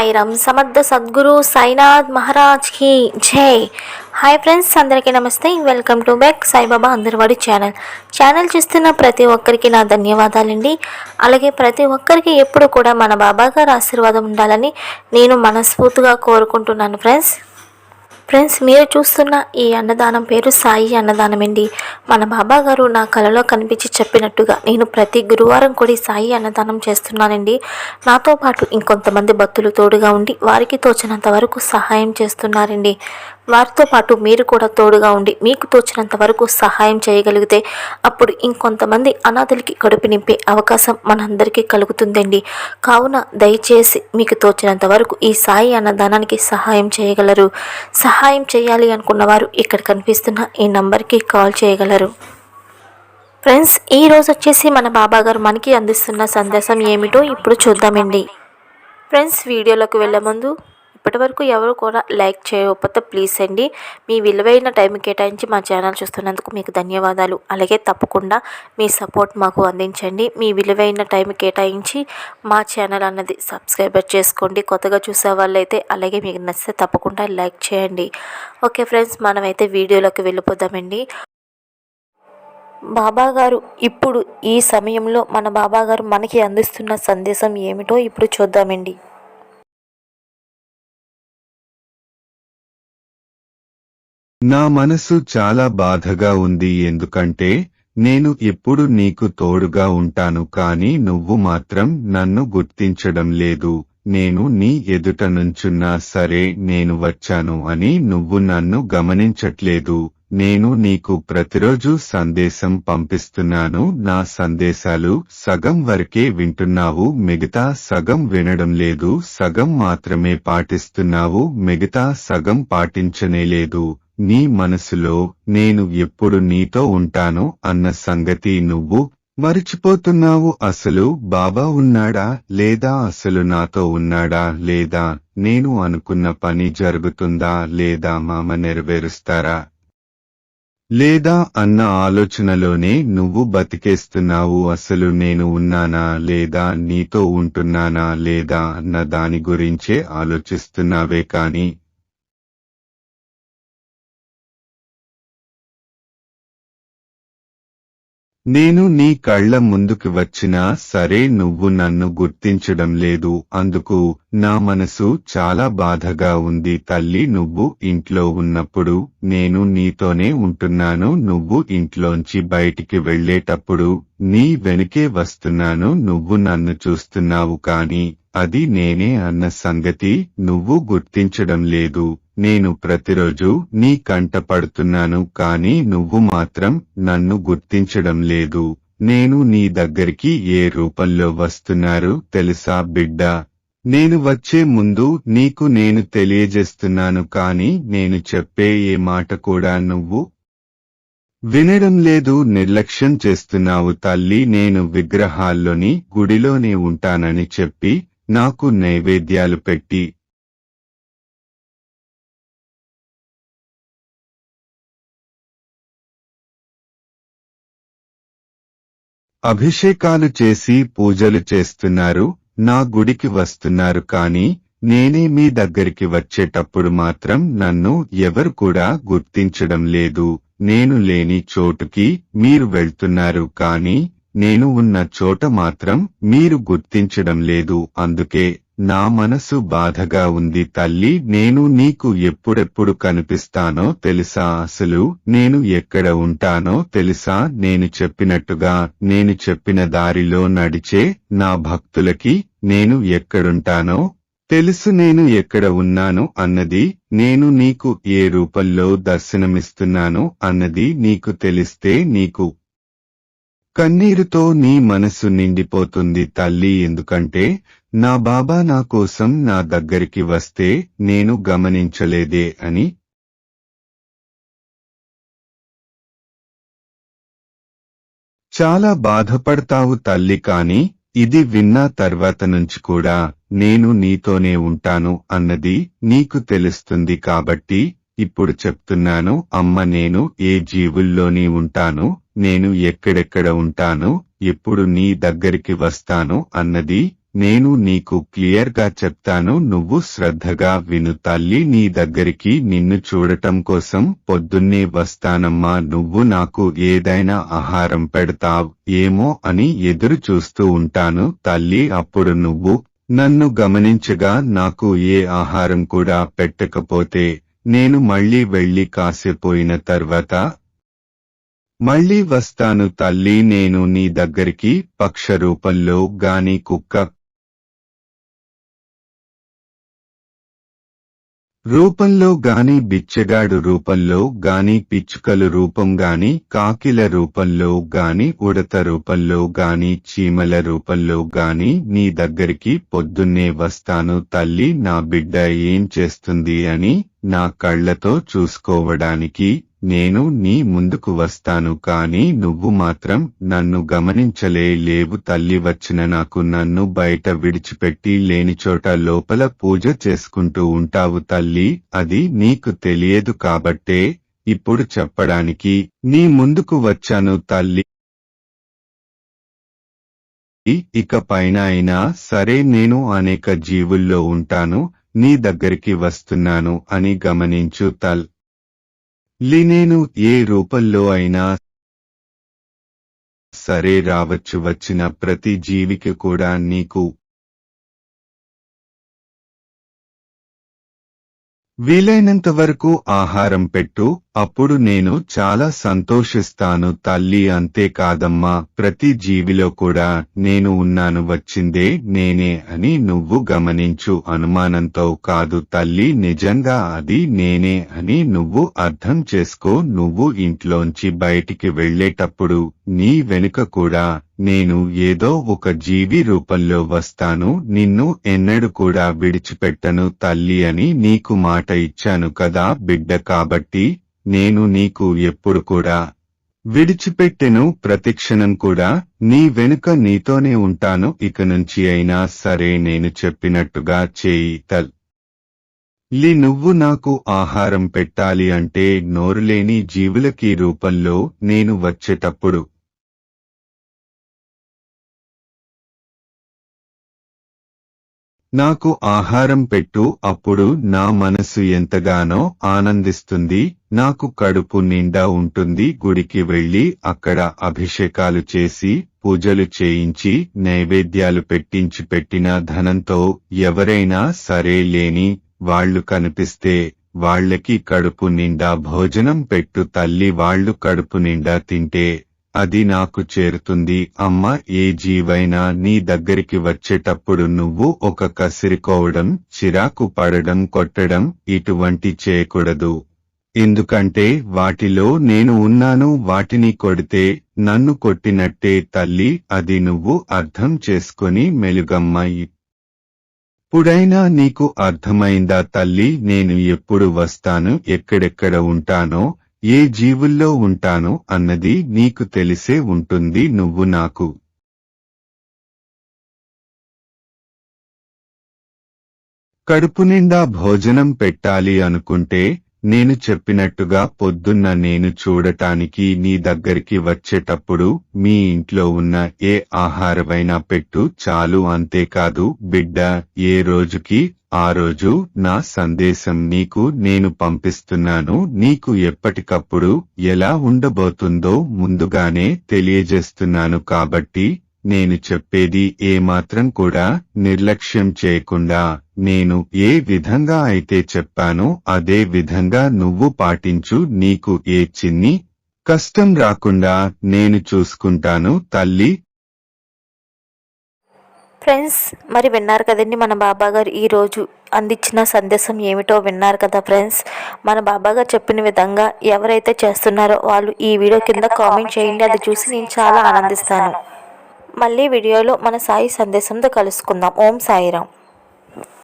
సాయిరామ్ సమర్థ సద్గురు సాయినాథ్ మహారాజ్కి జై. హాయ్ ఫ్రెండ్స్ అందరికీ నమస్తే. వెల్కమ్ టు బ్యాక్ సాయిబాబా అందరివాడి ఛానల్. ఛానల్ చూస్తున్న ప్రతి ఒక్కరికి నా ధన్యవాదాలండి. అలాగే ప్రతి ఒక్కరికి ఎప్పుడు కూడా మన బాబా గారి ఆశీర్వాదం ఉండాలని నేను మనస్ఫూర్తిగా కోరుకుంటున్నాను ఫ్రెండ్స్. ఫ్రెండ్స్ మీరు చూస్తున్న ఈ అన్నదానం పేరు సాయి అన్నదానం అండి మన బాబా గారు నా కలలో కనిపించి చెప్పినట్టుగా నేను ప్రతి గురువారం కూడా సాయి అన్నదానం చేస్తున్నానండి. నాతో పాటు ఇంకొంతమంది భక్తులు తోడుగా ఉండి వారికి తోచినంత వరకు సహాయం చేస్తున్నారండి. వారితో పాటు మీరు కూడా తోడుగా ఉండి మీకు తోచినంత వరకు సహాయం చేయగలిగితే అప్పుడు ఇంకొంతమంది అనాథులకి కడుపు నింపే అవకాశం మనందరికీ కలుగుతుందండి. కావున దయచేసి మీకు తోచినంత వరకు ఈ సాయి అన్నదానానికి సహాయం చేయగలరు. సహాయం చేయాలి అనుకున్న వారు ఇక్కడ కనిపిస్తున్న ఈ నంబర్కి కాల్ చేయగలరు. ఫ్రెండ్స్ ఈ రోజు వచ్చేసి మన బాబా గారు మనకి అందిస్తున్న సందేశం ఏమిటో ఇప్పుడు చూద్దామండి. ఫ్రెండ్స్ వీడియోలోకి వెళ్ళే ముందు ఇప్పటివరకు ఎవరు కూడా లైక్ చేయకపోతే ప్లీజ్ అండి. మీ విలువైన టైం కేటాయించి మా ఛానల్ చూస్తున్నందుకు మీకు ధన్యవాదాలు. అలాగే తప్పకుండా మీ సపోర్ట్ మాకు అందించండి. మీ విలువైన టైం కేటాయించి మా ఛానల్ అన్నది సబ్స్క్రైబర్ చేసుకోండి. కొత్తగా చూసే వాళ్ళైతే అలాగే మీకు నచ్చితే తప్పకుండా లైక్ చేయండి. ఓకే ఫ్రెండ్స్ మనమైతే వీడియోలోకి వెళ్ళిపోదామండి. బాబాగారు ఇప్పుడు ఈ సమయంలో మన బాబాగారు మనకి అందిస్తున్న సందేశం ఏమిటో ఇప్పుడు చూద్దామండి. నా మనసు చాలా బాధగా ఉంది ఎందుకంటే నేను ఎప్పుడు నీకు తోడుగా ఉంటాను కాని నువ్వు మాత్రం నన్ను గుర్తించడం లేదు. నేను నీ ఎదుట నుంచున్నా సరే నేను వచ్చాను అని నువ్వు నన్ను గమనించట్లేదు. నేను నీకు ప్రతిరోజు సందేశం పంపిస్తున్నాను. నా సందేశాలు సగం వరకే వింటున్నావు. మిగతా సగం వినడం లేదు. సగం మాత్రమే పాటిస్తున్నావు. మిగతా సగం పాటించనే లేదు. నీ మనసులో నేను ఎప్పుడు నీతో ఉంటాను అన్న సంగతి నువ్వు మరిచిపోతున్నావు. అసలు బాబా ఉన్నాడా లేదా? అసలు నాతో ఉన్నాడా లేదా? నేను అనుకున్న పని జరుగుతుందా లేదా? మామ నెరవేరుస్తారా లేదా? అన్న ఆలోచనలోనే నువ్వు బతికేస్తున్నావు. అసలు నేను ఉన్నానా లేదా? నీతో ఉంటున్నానా లేదా? అన్న దాని గురించే ఆలోచిస్తున్నావే కాని నేను నీ కళ్ళ ముందుకు వచ్చినా సరే నువ్వు నన్ను గుర్తించడం లేదు అందుకు నా మనసు చాలా బాధగా ఉంది. తల్లి నువ్వు ఇంట్లో ఉన్నప్పుడు నేను నీతోనే ఉంటున్నాను. నువ్వు ఇంట్లోంచి బయటికి వెళ్ళేటప్పుడు నీ వెనుకే వస్తున్నాను. నువ్వు నన్ను చూస్తున్నావు కాని అది నేనే అన్న సంగతి నువ్వు గుర్తించడం లేదు. నేను ప్రతిరోజు నీ కంట పడుతున్నాను కాని నువ్వు మాత్రం నన్ను గుర్తించడం లేదు. నేను నీ దగ్గరికి ఏ రూపంలో వస్తున్నారు తెలుసా బిడ్డ? నేను వచ్చే ముందు నీకు నేను తెలియజేస్తున్నాను కాని నేను చెప్పే ఏ మాట కూడా నువ్వు వినడం లేదు. నిర్లక్ష్యం చేస్తున్నావు తల్లి. నేను విగ్రహాల్లోని గుడిలోనే ఉంటానని చెప్పి నాకు నైవేద్యాలు పెట్టి అభిషేకాలు చేసి పూజలు చేస్తున్నారు నా గుడికి వస్తున్నారు కాని నేనే మీ దగ్గరికి వచ్చేటప్పుడు మాత్రం నన్ను ఎవరు కూడా గుర్తించడం లేదు. నేను లేని చోటుకి మీరు వెళ్తున్నారు కాని నేను ఉన్న చోట మాత్రం మీరు గుర్తించడం లేదు. అందుకే నా మనసు బాధగా ఉంది తల్లి నేను నీకు ఎప్పుడెప్పుడు కనిపిస్తానో తెలుసా? అసలు నేను ఎక్కడ ఉంటానో తెలుసా? నేను చెప్పినట్టుగా నేను చెప్పిన దారిలో నడిచే నా భక్తులకి నేను ఎక్కడుంటానో తెలుసు నేను ఎక్కడ ఉన్నాను అన్నది నేను నీకు ఏ రూపంలో దర్శనమిస్తున్నాను అన్నది నీకు తెలిస్తే నీకు కన్నీరుతో నీ మనసు నిండిపోతుంది తల్లి ఎందుకంటే నా బాబా నా కోసం నా దగ్గరికి వస్తే నేను గమనించలేదే అని. చాలా బాధపడతావు తల్లి కాని ఇది విన్న తర్వాత నుంచి కూడా నేను నీతోనే ఉంటాను అన్నది నీకు తెలుస్తుంది కాబట్టి ఇప్పుడు చెప్తున్నాను అమ్మ నేను ఏ జీవుల్లోని ఉంటాను నేను ఎక్కడెక్కడ ఉంటాను ఎప్పుడు నీ దగ్గరికి వస్తాను అన్నది నేను నీకు క్లియర్గా చెప్తాను నువ్వు శ్రద్ధగా విను తల్లి నీ దగ్గరికి నిన్ను చూడటం కోసం పొద్దున్నే వస్తానమ్మా నువ్వు నాకు ఏదైనా ఆహారం పెడతావ్ ఏమో అని ఎదురు చూస్తూ ఉంటాను తల్లి అప్పుడు నువ్వు నన్ను గమనించగా నాకు ఏ ఆహారం కూడా పెట్టకపోతే నేను మళ్ళీ వెళ్ళి కాసేపోయిన తర్వాత మళ్ళీ వస్తాను తల్లి నేను నీ దగ్గరికి పక్ష రూపంలో గాని కుక్క రూపంలో గాని బిచ్చగాడు రూపంలో గాని పిచ్చుకలు రూపం గాని కాకిల రూపంలో గాని ఉడత రూపంలో గాని చీమల రూపంలో గాని నీ దగ్గరికి పొద్దున్నే వస్తాను తల్లి నా బిడ్డ ఏం చేస్తుంది అని నా కళ్ళతో చూసుకోవడానికి నేను నీ ముందుకు వస్తాను కాని నువ్వు మాత్రం నన్ను గమనించలే లేవు తల్లి వచ్చిన నాకు నన్ను బయట విడిచిపెట్టి లేని చోట లోపల పూజ చేసుకుంటూ ఉంటావు తల్లి అది నీకు తెలియదు కాబట్టే ఇప్పుడు చెప్పడానికి నీ ముందుకు వచ్చాను తల్లి. ఇక పైన అయినా సరే నేను అనేక జీవుల్లో ఉంటాను నీ దగ్గరికి వస్తున్నాను అని గమనించు తల్ లినేను ఏ రూపంలో అయినా సరే రావచ్చు వచ్చిన ప్రతి జీవికి కూడా నీకు వీలైనంత వరకు ఆహారం పెట్టు అప్పుడు నేను చాలా సంతోషిస్తాను తల్లి అంతేకాదమ్మా ప్రతి జీవిలో కూడా నేను ఉన్నాను వచ్చిందే నేనే అని నువ్వు గమనించు అనుమానంతో కాదు తల్లి నిజంగా అది నేనే అని నువ్వు అర్థం చేసుకో నువ్వు ఇంట్లోంచి బయటికి వెళ్ళేటప్పుడు నీ వెనుక కూడా నేను ఏదో ఒక జీవి రూపంలో వస్తాను నిన్ను ఎన్నడు కూడా విడిచిపెట్టను తల్లి అని నీకు మాట ఇచ్చాను కదా బిడ్డ కాబట్టి నేను నీకు ఎప్పుడు కూడా విడిచిపెట్టెను ప్రతిక్షణం కూడా నీ వెనుక నీతోనే ఉంటాను ఇక నుంచి అయినా సరే నేను చెప్పినట్టుగా చేయి తల్. లి నువ్వు నాకు ఆహారం పెట్టాలి అంటే నోరులేని జీవులకి రూపంలో నేను వచ్చేటప్పుడు నాకు ఆహారం పెట్టు అప్పుడు నా మనసు ఎంతగానో ఆనందిస్తుంది నాకు కడుపు నిండా ఉంటుంది గుడికి వెళ్ళి అక్కడ అభిషేకాలు చేసి పూజలు చేయించి నైవేద్యాలు పెట్టించి పెట్టిన ధనంతో ఎవరైనా సరే లేని వాళ్ళు కనిపిస్తే వాళ్ళకి కడుపు నిండా భోజనం పెట్టు తల్లి వాళ్ళు కడుపు నిండా తింటే అది నాకు చేరుతుంది. అమ్మ ఏ జీవైనా నీ దగ్గరికి వచ్చేటప్పుడు నువ్వు ఒక కసిరికోవడం చిరాకు పడడం కొట్టడం ఇటువంటి చేయకూడదు. ఎందుకంటే వాటిలో నేను ఉన్నాను వాటిని కొడితే నన్ను కొట్టినట్టే తల్లి అది నువ్వు అర్థం చేసుకొని మెలుగమ్మాయి. ఇప్పుడైనా నీకు అర్థమైందా తల్లి నేను ఎప్పుడు వస్తాను ఎక్కడెక్కడ ఉంటానో? ఏ జీవుల్లో ఉంటాను అన్నది నీకు తెలిసే ఉంటుంది నువ్వు నాకు. కడుపు నిండా భోజనం పెట్టాలి అనుకుంటే నేను చెప్పినట్టుగా పొద్దున్న నేను చూడటానికి నీ దగ్గరికి వచ్చేటప్పుడు మీ ఇంట్లో ఉన్న ఏ ఆహారమైనా పెట్టు చాలు అంతేకాదు బిడ్డ ఏ రోజుకి? ఆ రోజు నా సందేశం నీకు నేను పంపిస్తున్నాను. నీకు ఎప్పటికప్పుడు ఎలా ఉండబోతుందో ముందుగానే తెలియజేస్తున్నాను కాబట్టి నేను చెప్పేది ఏమాత్రం కూడా నిర్లక్ష్యం చేయకుండా నేను ఏ విధంగా అయితే చెప్పానో అదే విధంగా నువ్వు పాటించు నీకు ఏ చిన్ని కష్టం రాకుండా నేను చూసుకుంటాను తల్లి. ఫ్రెండ్స్ మరి విన్నారు కదండి మన బాబా గారు ఈరోజు అందించిన సందేశం ఏమిటో విన్నారు కదా ఫ్రెండ్స్. మన బాబా గారు చెప్పిన విధంగా ఎవరైతే చేస్తున్నారో వాళ్ళు ఈ వీడియో కింద కామెంట్ చేయండి అది చూసి నేను చాలా ఆనందిస్తాను. మళ్ళీ వీడియోలో మన సాయి సందేశంతో కలుసుకుందాం. ఓం సాయిరామ్.